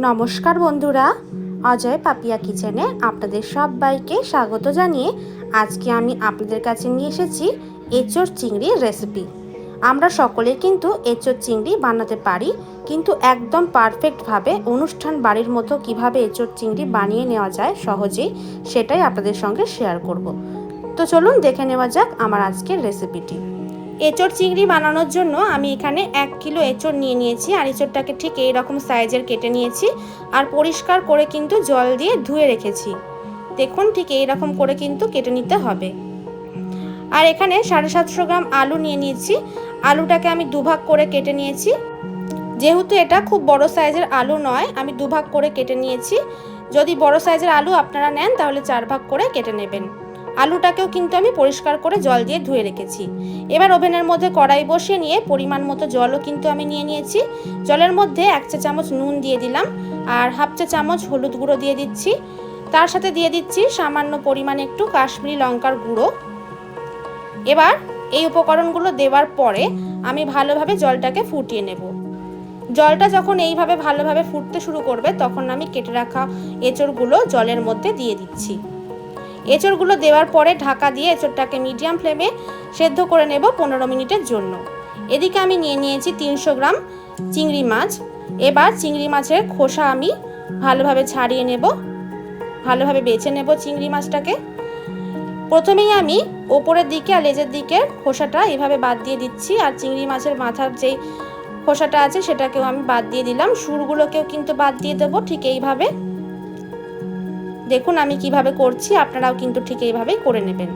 নমস্কার বন্ধুরা, অজয় পাপিয়া কিচেনে আপনাদের সবাইকে স্বাগত জানিয়ে আজকে আমি আপনাদের কাছে নিয়ে এসেছি এঁচোড় চিংড়ির রেসিপি আমরা সকলে কিন্তু এঁচোড় চিংড়ি বানাতে পারি, কিন্তু একদম পারফেক্টভাবে অনুষ্ঠান বাড়ির মতো কীভাবে এঁচোড় চিংড়ি বানিয়ে নেওয়া যায় সহজেই সেটাই আপনাদের সঙ্গে শেয়ার করব। তো চলুন দেখে নেওয়া যাক আমার আজকের রেসিপিটি এঁচোড় চিংড়ি বানানোর জন্য আমি এখানে এক কিলো এঁচোড় নিয়ে নিয়েছি, আর এঁচোড়টাকে ঠিক এই রকম সাইজের কেটে নিয়েছি, আর পরিষ্কার করে কিন্তু জল দিয়ে ধুয়ে রেখেছি। দেখুন ঠিক এই রকম করে কিন্তু কেটে নিতে হবে। আর এখানে সাড়ে সাতশো গ্রাম আলু নিয়ে নিয়েছি। আলুটাকে আমি দুভাগ করে কেটে নিয়েছি। যেহেতু এটা খুব বড় সাইজের আলু নয়, আমি দুভাগ করে কেটে নিয়েছি। যদি বড় সাইজের আলু আপনারা নেন, তাহলে চার ভাগ করে কেটে নেবেন। আলুটাকেও কিন্তু আমি পরিষ্কার করে জল দিয়ে ধুয়ে রেখেছি। এবার ওভেনের মধ্যে কড়াই বসিয়ে নিয়ে পরিমাণ মতো জলও কিন্তু আমি নিয়ে নিয়েছি। জলের মধ্যে এক চা চামচ নুন দিয়ে দিলাম আর হাফ চা চামচ হলুদ গুঁড়ো দিয়ে দিচ্ছি। তার সাথে দিয়ে দিচ্ছি সামান্য পরিমাণে একটু কাশ্মীরি লঙ্কার গুঁড়ো। এবার এই উপকরণগুলো দেওয়ার পরে আমি ভালোভাবে জলটাকে ফুটিয়ে নেব। জলটা যখন এইভাবে ভালোভাবে ফুটতে শুরু করবে তখন আমি কেটে রাখা এঁচড়গুলো জলের মধ্যে দিয়ে দিচ্ছি। এঁচড়গুলো দেওয়ার পরে ঢাকা দিয়ে এঁচড়টাকে মিডিয়াম ফ্লেমে সেদ্ধ করে নেব পনেরো মিনিটের জন্য। এদিকে আমি নিয়ে নিয়েছি তিনশো গ্রাম চিংড়ি মাছ। এবার চিংড়ি মাছের খোসা আমি ভালোভাবে ছাড়িয়ে নেব, ভালোভাবে বেছে নেব চিংড়ি মাছটাকে। প্রথমেই আমি ওপরের দিকে আর লেজের দিকে খোসাটা এভাবে বাদ দিয়ে দিচ্ছি আর চিংড়ি মাছের মাথার যেই খোসাটা আছে সেটাকেও আমি বাদ দিয়ে দিলাম। সুরগুলোকেও কিন্তু বাদ দিয়ে দেবো ঠিক এইভাবে। দেখুন আমি কীভাবে করছি, আপনারাও কিন্তু ঠিক এইভাবেই করে নেবেন।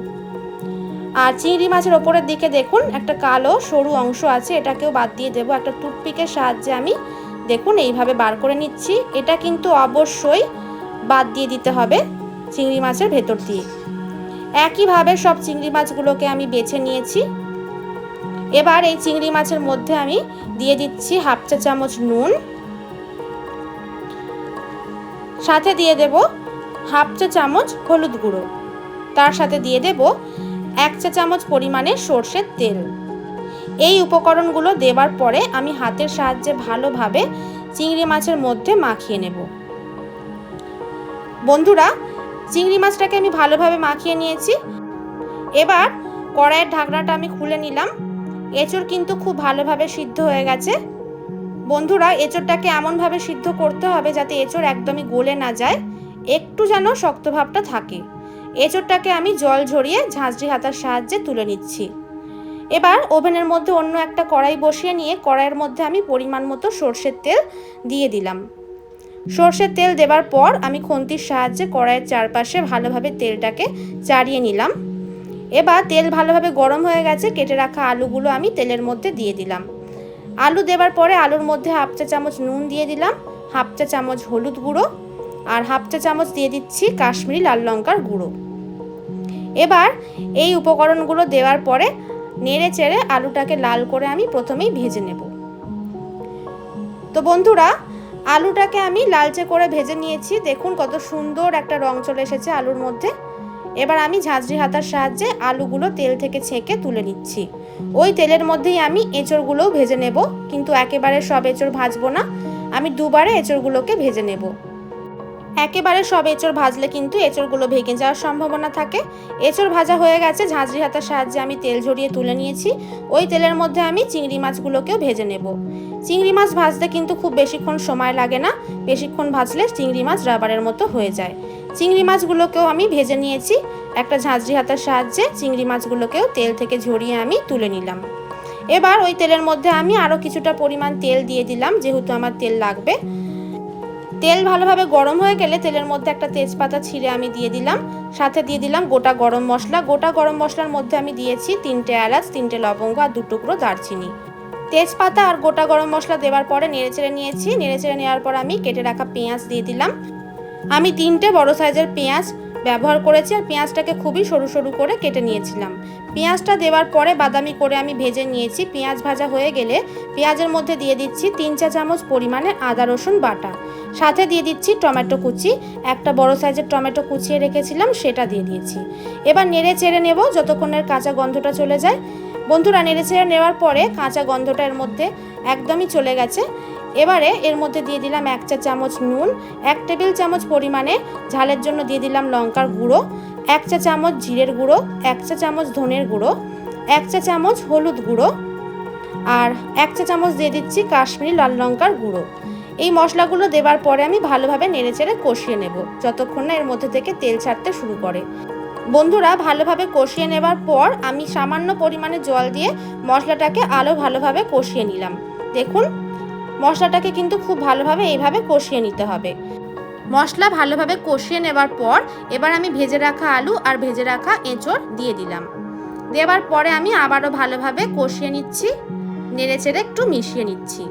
আর চিংড়ি মাছের ওপরের দিকে দেখুন, একটা কালো সরু অংশ আছে, এটাকেও বাদ দিয়ে দেবো। একটা টুথপিকের সাহায্যে আমি দেখুন এইভাবে বার করে নিচ্ছি। এটা কিন্তু অবশ্যই বাদ দিয়ে দিতে হবে চিংড়ি মাছের ভেতর দিয়ে। একইভাবে সব চিংড়ি মাছগুলোকে আমি বেছে নিয়েছি। এবার এই চিংড়ি মাছের মধ্যে আমি দিয়ে দিচ্ছি হাফ চা চামচ নুন। সাথে দিয়ে দেব হাফ চা চামচ হলুদ গুঁড়ো। তার সাথে দিয়ে দেব এক চা চামচ পরিমাণে সর্ষের তেল। এই উপকরণগুলো দেওয়ার পরে আমি হাতের সাহায্যে ভালোভাবে চিংড়ি মাছের মধ্যে মাখিয়ে নেব। বন্ধুরা, চিংড়ি মাছটাকে আমি ভালোভাবে মাখিয়ে নিয়েছি। এবার কড়াইয়ের ঢাকনাটা আমি খুলে নিলাম। এঁচড় কিন্তু খুব ভালোভাবে সিদ্ধ হয়ে গেছে। বন্ধুরা, এঁচড়টাকে এমনভাবে সিদ্ধ করতে হবে যাতে এঁচড় একদমই গলে না যায়। একটু যেন শক্ত ভাবটা থাকে। এঁচড়টাকে আমি জল ঝরিয়ে ঝাঁঝরি হাতার সাহায্যে তুলে নিচ্ছি। এবার ওভেনের মধ্যে অন্য একটা কড়াই বসিয়ে নিয়ে কড়াইয়ের মধ্যে আমি পরিমাণ মতো সর্ষের তেল দিয়ে দিলাম। সর্ষের তেল দেবার পর আমি খন্তির সাহায্যে কড়াইয়ের চারপাশে ভালোভাবে তেলটাকে চাড়িয়ে নিলাম। এবার তেল ভালোভাবে গরম হয়ে গেছে, কেটে রাখা আলুগুলো আমি তেলের মধ্যে দিয়ে দিলাম। আলু দেবার পরে আলুর মধ্যে হাফ চা চামচ নুন দিয়ে দিলাম, হাফ চা চামচ হলুদ গুঁড়ো আর হাফ চা চামচ দিয়ে দিচ্ছি কাশ্মীরি লাল লঙ্কার গুঁড়ো। এবার এই উপকরণগুলো দেওয়ার পরে নেড়ে চেড়ে আলুটাকে লাল করে আমি প্রথমেই ভেজে নেব। তো বন্ধুরা, আলুটাকে আমি লালচে করে ভেজে নিয়েছি। দেখুন কত সুন্দর একটা রং চলে এসেছে আলুর মধ্যে। এবার আমি ঝাঁঝরি হাতার সাহায্যে আলুগুলো তেল থেকে ছেঁকে তুলে নিচ্ছি। ওই তেলের মধ্যেই আমি এঁচড়গুলোও ভেজে নেব, কিন্তু একেবারে সব এঁচড় ভাজবো না। আমি দুবারে এঁচড়গুলোকে ভেজে নেব। একেবারে সব এঁচড় ভাজলে কিন্তু এঁচড়গুলো ভেঙে যাওয়ার সম্ভাবনা থাকে। এঁচড় ভাজা হয়ে গেছে, ঝাঁঝরি হাতার সাহায্যে আমি তেল ঝরিয়ে তুলে নিয়েছি। ওই তেলের মধ্যে আমি চিংড়ি মাছগুলোকেও ভেজে নেব। চিংড়ি মাছ ভাজতে কিন্তু খুব বেশিক্ষণ সময় লাগে না। বেশিক্ষণ ভাজলে চিংড়ি মাছ রাবারের মতো হয়ে যায়। চিংড়ি মাছগুলোকেও আমি ভেজে নিয়েছি। একটা ঝাঁঝরি হাতার সাহায্যে চিংড়ি মাছগুলোকেও তেল থেকে ঝরিয়ে আমি তুলে নিলাম। এবার ওই তেলের মধ্যে আমি আরও কিছুটা পরিমাণ তেল দিয়ে দিলাম, যেহেতু আমার তেল লাগবে। তেল ভালোভাবে গরম হয়ে গেলে তেলের মধ্যে একটা তেজপাতা ছিঁড়ে আমি দিয়ে দিলাম। সাথে দিয়ে দিলাম গোটা গরম মশলা। গোটা গরম মশলার মধ্যে আমি দিয়েছি তিনটে এলাচ, তিনটে লবঙ্গ আর দুটুকরো দারচিনি। তেজপাতা আর গোটা গরম মশলা দেওয়ার পরে নেড়েচেড়ে নিয়েছি। নেড়েচেড়ে নেওয়ার পর আমি কেটে রাখা পেঁয়াজ দিয়ে দিলাম। আমি তিনটে বড় সাইজের পেঁয়াজ ব্যবহার করেছি আর পেঁয়াজটাকে খুবই সরু সরু করে কেটে নিয়েছিলাম। পেঁয়াজটা দেওয়ার পরে বাদামি করে আমি ভেজে নিয়েছি। পেঁয়াজ ভাজা হয়ে গেলে পেঁয়াজের মধ্যে দিয়ে দিচ্ছি তিন চা চামচ পরিমাণে আদা, রসুন বাটা। সাথে দিয়ে দিচ্ছি টমেটো কুচি। একটা বড় সাইজের টমেটো কুচিয়ে রেখেছিলাম, সেটা দিয়ে দিয়েছি। এবার নেড়ে চেড়ে নেব যতক্ষণের কাঁচা গন্ধটা চলে যায়। বন্ধুরা, নেড়ে চেড়ে নেওয়ার পরে কাঁচা গন্ধটা এর মধ্যে একদমই চলে গেছে। এবারে এর মধ্যে দিয়ে দিলাম এক চা চামচ নুন, এক টেবিল চামচ পরিমাণে ঝালের জন্য দিয়ে দিলাম লঙ্কার গুঁড়ো, এক চা চামচ জিরের গুঁড়ো, এক চা চামচ ধনের গুঁড়ো, এক চা চামচ হলুদ গুঁড়ো আর এক চা চামচ দিয়ে দিচ্ছি কাশ্মীরি লাল লঙ্কার গুঁড়ো। এই মশলাগুলো দেওয়ার পরে আমি ভালোভাবে নেড়েচেড়ে কষিয়ে নেব যতক্ষণ না এর মধ্যে থেকে তেল ছাড়তে শুরু করে। বন্ধুরা, ভালোভাবে কষিয়ে নেবার পর আমি সামান্য পরিমাণে জল দিয়ে মশলাটাকে আলো ভালোভাবে কষিয়ে নিলাম। দেখুন মশলাটাকে কিন্তু খুব ভালোভাবে এইভাবে কষিয়ে নিতে হবে। মশলা ভালোভাবে কষিয়ে নেবার পর এবার আমি ভেজে রাখা আলু আর ভেজে রাখা এঁচড় দিয়ে দিলাম। দেওয়ার পরে আমি আবারও ভালোভাবে কষিয়ে নিচ্ছি নেড়েচেড়ে একটু মিশিয়ে নিচ্ছি।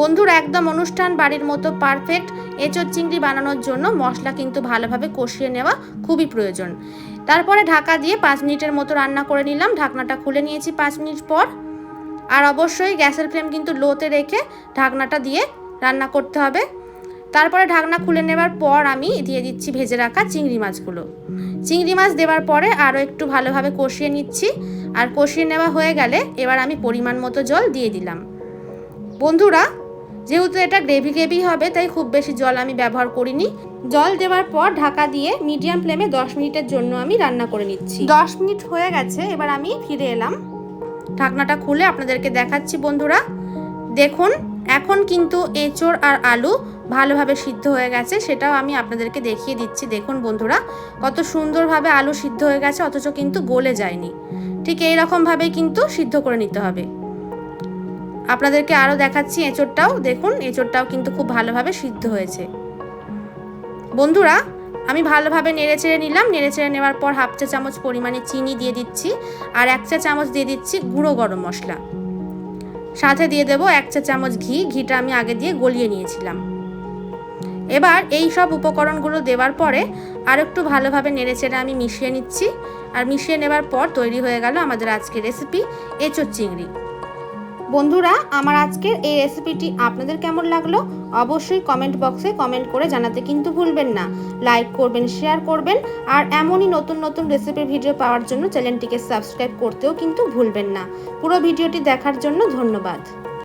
বন্ধুরা, একদম অনুষ্ঠান বাড়ির মতো পারফেক্ট এঁচড় চিংড়ি বানানোর জন্য মশলা কিন্তু ভালোভাবে কষিয়ে নেওয়া খুবই প্রয়োজন। তারপরে ঢাকা দিয়ে পাঁচ মিনিটের মতো রান্না করে নিলাম। ঢাকনাটা খুলে নিয়েছি পাঁচ মিনিট পর। আর অবশ্যই গ্যাসের ফ্লেম কিন্তু লোতে রেখে ঢাকনাটা দিয়ে রান্না করতে হবে। তারপরে ঢাকনা খুলে নেবার পর আমি দিয়ে দিচ্ছি ভেজে রাখা চিংড়ি মাছগুলো। চিংড়ি মাছ দেওয়ার পরে আরও একটু ভালোভাবে কষিয়ে নিচ্ছি। আর কষিয়ে নেওয়া হয়ে গেলে এবার আমি পরিমাণ মতো জল দিয়ে দিলাম। বন্ধুরা, যেহেতু এটা গ্রেভি গ্রেভি হবে, তাই খুব বেশি জল আমি ব্যবহার করিনি। জল দেওয়ার পর ঢাকা দিয়ে মিডিয়াম ফ্লেমে দশ মিনিটের জন্য আমি রান্না করে নিচ্ছি। দশ মিনিট হয়ে গেছে, এবার আমি ফিরে এলাম। ঢাকনাটা খুলে আপনাদেরকে দেখাচ্ছি বন্ধুরা। দেখুন, এখন কিন্তু এঁচড় আর আলু ভালোভাবে সিদ্ধ হয়ে গেছে, সেটাও আমি আপনাদেরকে দেখিয়ে দিচ্ছি। দেখুন বন্ধুরা, কত সুন্দরভাবে আলু সিদ্ধ হয়ে গেছে, অথচ কিন্তু গলে যায়নি। ঠিক এই রকমভাবেই কিন্তু সিদ্ধ করে নিতে হবে। আপনাদেরকে আরও দেখাচ্ছি এঁচড়টাও। দেখুন, এঁচড়টাও কিন্তু খুব ভালোভাবে সিদ্ধ হয়েছে। বন্ধুরা আমি ভালোভাবে নেড়ে চেড়ে নিলাম। নেড়ে চেড়ে নেওয়ার পর হাফ চা চামচ পরিমাণে চিনি দিয়ে দিচ্ছি আর এক চা চামচ দিয়ে দিচ্ছি গুঁড়ো গরম মশলা। সাথে দিয়ে দেবো এক চা চামচ ঘি। ঘিটা আমি আগে দিয়ে গলিয়ে নিয়েছিলাম। এবার এই সব উপকরণগুলো দেওয়ার পরে আর একটু ভালোভাবে নেড়ে চেড়ে আমি মিশিয়ে নিচ্ছি। আর মিশিয়ে নেবার পর তৈরি হয়ে গেল আমাদের আজকের রেসিপি এঁচোর চিংড়ি। বন্ধুরা, আমার আজকের এই রেসিপিটি আপনাদের কেমন লাগল? অবশ্যই কমেন্ট বক্সে কমেন্ট করে জানাতে কিন্তু ভুলবেন না। লাইক করবেন শেয়ার করবেন, আর এমনই নতুন নতুন রেসিপির ভিডিও পাওয়ার জন্য চ্যানেলটিকে সাবস্ক্রাইব করতেও কিন্তু ভুলবেন না। পুরো ভিডিওটি দেখার জন্য ধন্যবাদ।